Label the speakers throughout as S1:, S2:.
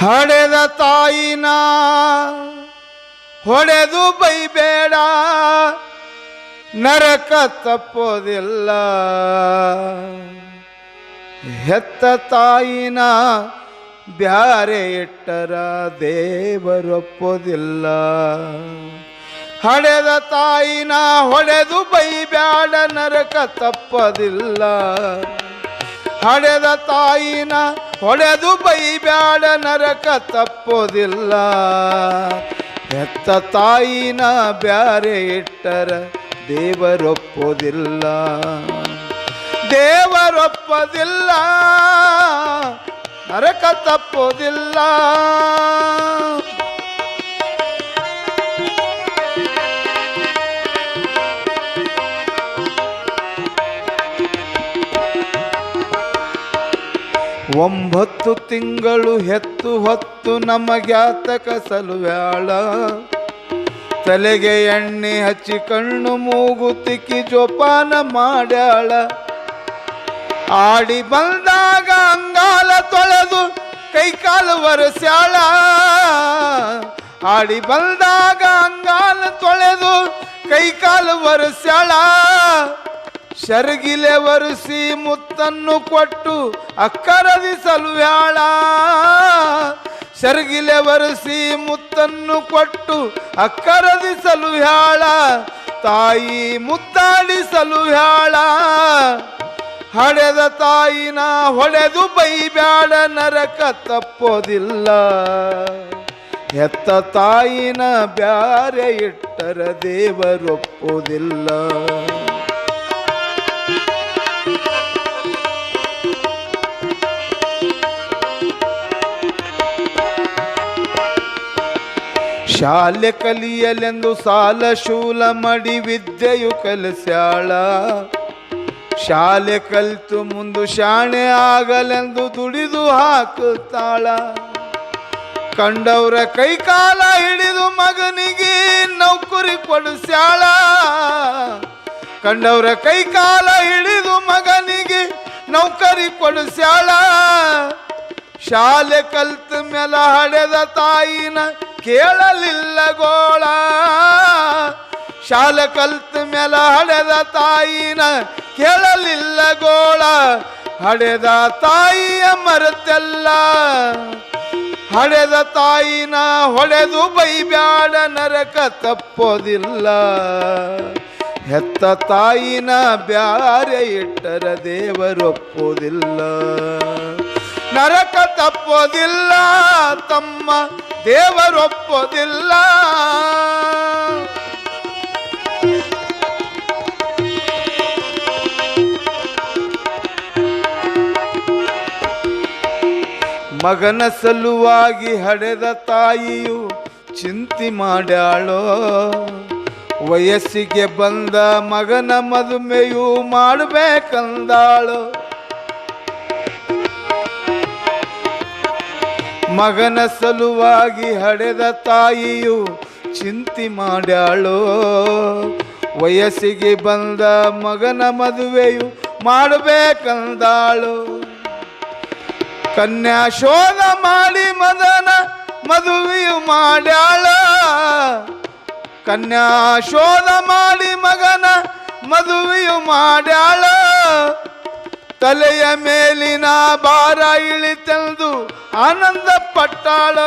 S1: ಹಡೆದ ತಾಯಿನ ಹೊಡೆದು ಬೈಬೇಡ. ನರಕ ತಪ್ಪೋದಿಲ್ಲ. ಹೆತ್ತ ತಾಯಿನ ಬ್ಯಾರೆ ಇಟ್ಟರ ದೇವರೊಪ್ಪೋದಿಲ್ಲ ಹಡೆದ ತಾಯಿನ ಹೊಡೆದು ಬೈಬ್ಯಾಡ. ನರಕ ತಪ್ಪದಿಲ್ಲ. ಹಡೆದ ತಾಯಿನ ಹೊಡೆದು ಬೈಬ್ಯಾಡ ನರಕ ತಪ್ಪೋದಿಲ್ಲ. ಹೆತ್ತ ತಾಯಿನ ಬ್ಯಾರೆ ಇಟ್ಟರ ದೇವರೊಪ್ಪೋದಿಲ್ಲ. ದೇವರೊಪ್ಪದಿಲ್ಲ ನರಕ ತಪ್ಪೋದಿಲ್ಲ. ಒಂಬತ್ತು ತಿಂಗಳು ಹೆತ್ತು ಹೊತ್ತು ನಮಗ್ಯಾತಕ ಸಲುವ್ಯಾಳ. ತಲೆಗೆ ಎಣ್ಣೆ ಹಚ್ಚಿ ಕಣ್ಣು ಮೂಗು ತಿಕ್ಕಿ ಜೋಪಾನ ಮಾಡ್ಯಾಳ. ಆಡಿ ಬಂದಾಗ ಅಂಗಾಲ ತೊಳೆದು ಕೈಕಾಲು ಒರೆಸ್ಯಾಳ. ಆಡಿ ಬಂದಾಗ ಅಂಗಾಲ ತೊಳೆದು ಕೈಕಾಲು ಒರೆಸ್ಯಾಳ. ಶರ್ಗಿಲೆ ಒರೆಸಿ ಮುತ್ತನ್ನು ಕೊಟ್ಟು ಅಕ್ಕರದಿ ಸಲುವ್ಯಾಳ ಶರ್ಗಿಲೆ ಒರೆಸಿ ಮುತ್ತನ್ನು ಕೊಟ್ಟು ಅಕ್ಕರದಿ ಸಲುವ್ಯಾಳ ತಾಯಿ ಮುದ್ದಾಡಿ ಸಲುವ್ಯಾಳ ಹಡೆದ ತಾಯಿನ ಹೊಡೆದು ಬೈಬ್ಯಾಡ, ನರಕ ತಪ್ಪೋದಿಲ್ಲ. ಎತ್ತ ತಾಯಿನ ಬ್ಯಾರೆ ಇಟ್ಟರ ದೇವರೊಪ್ಪೋದಿಲ್ಲ. ಶಾಲೆ ಕಲಿಯಲೆಂದು ಸಾಲ ಶೂಲ ಮಡಿ ವಿದ್ಯೆಯು ಕಲಿಸ್ಯಾಳ. ಶಾಲೆ ಕಲಿತು ಮುಂದು ಶಾಣೆ ಆಗಲೆಂದು ದುಡಿದು ಹಾಕುತ್ತಾಳ. ಕಂಡವರ ಕೈಕಾಲ ಹಿಡಿದು ಮಗನಿಗೆ ನೌಕರಿ ಕೊಡಿಸ್ಯಾಳ. ಕಂಡವರ ಕೈಕಾಲ ಹಿಡಿದು ಮಗನಿಗೆ ನೌಕರಿ ಕೊಡಿಸ್ಯಾಳ. ಶಾಲೆ ಕಲ್ತ ಮೇಲೆ ಹಡೆದ ತಾಯಿನ ಕೇಳಲಿಲ್ಲ ಗೋಳ. ಶಾಲೆ ಕಲ್ತ ಮೇಲ ಹಡೆದ ತಾಯಿನ ಕೇಳಲಿಲ್ಲ ಗೋಳ. ಹಡೆದ ತಾಯಿಯ ಮರತೆಲ್ಲ. ಹಡೆದ ತಾಯಿನ ಹೊಡೆದು ಬೈಬ್ಯಾಡ, ನರಕ ತಪ್ಪೋದಿಲ್ಲ. ಹೆತ್ತ ತಾಯಿನ ಬ್ಯಾರೆ ಇಟ್ಟರ ದೇವರೊಪ್ಪೋದಿಲ್ಲ ನರಕ ತಪ್ಪೋದಿಲ್ಲ, ತಮ್ಮ ದೇವರೊಪ್ಪೋದಿಲ್ಲ. ಮಗನ ಸಲುವಾಗಿ ಹಡೆದ ತಾಯಿಯು ಚಿಂತಿ ಮಾಡ್ಯಾಳೋ? ವಯಸ್ಸಿಗೆ ಬಂದ ಮಗನ ಮದುಮೆಯು ಮಾಡಬೇಕಂದಾಳು? ಮಗನ ಸಲುವಾಗಿ ಹಡೆದ ತಾಯಿಯು ಚಿಂತಿ ಮಾಡ್ಯಾಳೋ. ವಯಸ್ಸಿಗೆ ಬಂದ ಮಗನ ಮದುವೆಯು ಮಾಡಬೇಕಂದಾಳು. ಕನ್ಯಾ ಶೋಧ ಮಾಡಿ ಮದನ ಮದುವೆಯು ಮಾಡ್ಯಾಳ. ಕನ್ಯಾ ಶೋಧ ಮಾಡಿ ಮಗನ ಮದುವೆಯು ಮಾಡ್ಯಾಳ. ತಲೆಯ ಮೇಲಿನ ಭಾರ ಇಳಿತೆಂದು ಆನಂದ ಪಟ್ಟಾಳ.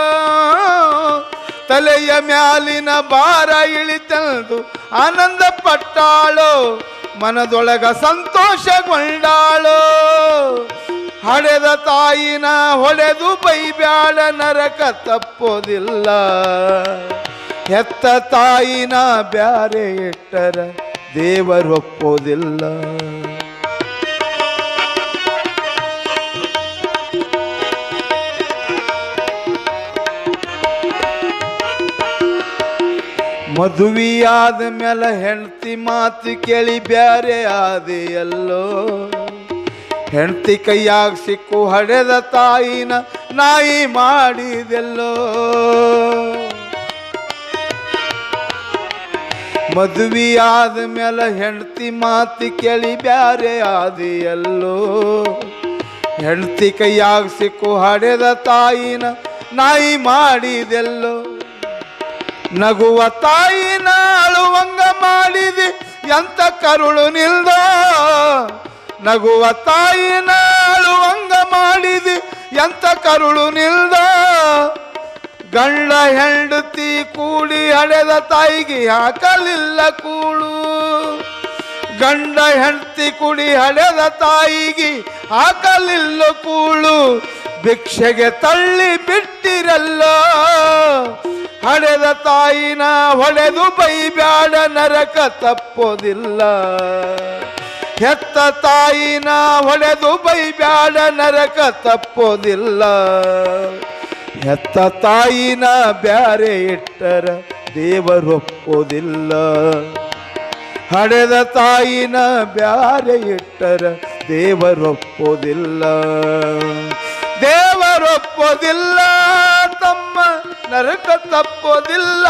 S1: ತಲೆಯ ಮ್ಯಾಲಿನ ಭಾರ ಇಳಿತೆಂದು ಆನಂದ ಪಟ್ಟಾಳು. ಮನದೊಳಗ ಸಂತೋಷಗೊಂಡಾಳು. ಹಡೆದ ತಾಯಿನ ಹೊಡೆದು ಬೈಬ್ಯಾಳ ನರಕ ತಪ್ಪೋದಿಲ್ಲ. ಹೆತ್ತ ತಾಯಿನ ಬ್ಯಾರೆ ಇಟ್ಟರ ದೇವರೊಪ್ಪೋದಿಲ್ಲ ಮದುವೆಯಾದ ಮೇಲೆ ಹೆಂಡತಿ ಮಾತು ಕೇಳಿ ಬ್ಯಾರೆ ಆದೆಯಲ್ಲೋ ಹೆಂಡತಿ ಕೈಯಾಗ ಸಿಕ್ಕು ಹಡೆದ ತಾಯಿನ ನಾಯಿ ಮಾಡಿದೆಲ್ಲೋ. ಮದುವೆಯಾದ ಮೇಲೆ ಹೆಂಡತಿ ಮಾತು ಕೇಳಿ ಬ್ಯಾರೆ ಆದಿಯಲ್ಲೋ ಹೆಂಡತಿ ಕೈಯಾಗ ಸಿಕ್ಕು ಹಡೆದ ತಾಯಿನ ನಾಯಿ ಮಾಡಿದೆಲ್ಲೋ. ನಗುವ ತಾಯಿನ ಅಳುವಂಗ ಮಾಡಿದಿ, ಎಂತ ಕರುಳು ನಿಲ್ದ? ನಗುವ ತಾಯಿನ ಅಳುವಂಗ ಮಾಡಿದಿ, ಎಂತ ಕರುಳು ನಿಲ್ದ? ಗಂಡ ಹೆಂಡತಿ ಕೂಡಿ ಹಡೆದ ತಾಯಿಗೆ ಹಾಕಲಿಲ್ಲ ಕೂಳು. ಗಂಡ ಹೆಂಡತಿ ಕುಡಿ ಹಡೆದ ತಾಯಿಗೆ ಹಾಕಲಿಲ್ಲ ಕೂಳು. ಭಿಕ್ಷೆಗೆ ತಳ್ಳಿ ಬಿಟ್ಟಿರಲ್ಲ. ಹಡೆದ ತಾಯಿನ ಹೊಡೆದು ಬೈಬ್ಯಾಡ ನರಕ ತಪ್ಪೋದಿಲ್ಲ. ಹೆತ್ತ ತಾಯಿನ ಹೊಡೆದು ಬೈಬ್ಯಾಡ ನರಕ ತಪ್ಪೋದಿಲ್ಲ. ಹೆತ್ತ ತಾಯಿನ ಬ್ಯಾರೆ ಇಟ್ಟರ ದೇವರೊಪ್ಪೋದಿಲ್ಲ ಹಡೆದ ತಾಯಿನ ಬ್ಯಾರೆ ಇಟ್ಟರ ದೇವರೊಪ್ಪೋದಿಲ್ಲ ದೇವರೊಪ್ಪೋದಿಲ್ಲ ನರಕ ತಪ್ಪೋದಿಲ್ಲ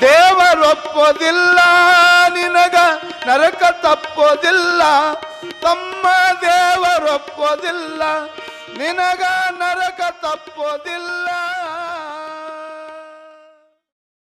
S1: ದೇವರೊಪ್ಪೋದಿಲ್ಲ. ನಿನಗ ನರಕ ತಪ್ಪೋದಿಲ್ಲ ತಮ್ಮ ದೇವರೊಪ್ಪೋದಿಲ್ಲ. ನಿನಗ ನರಕ ತಪ್ಪೋದಿಲ್ಲ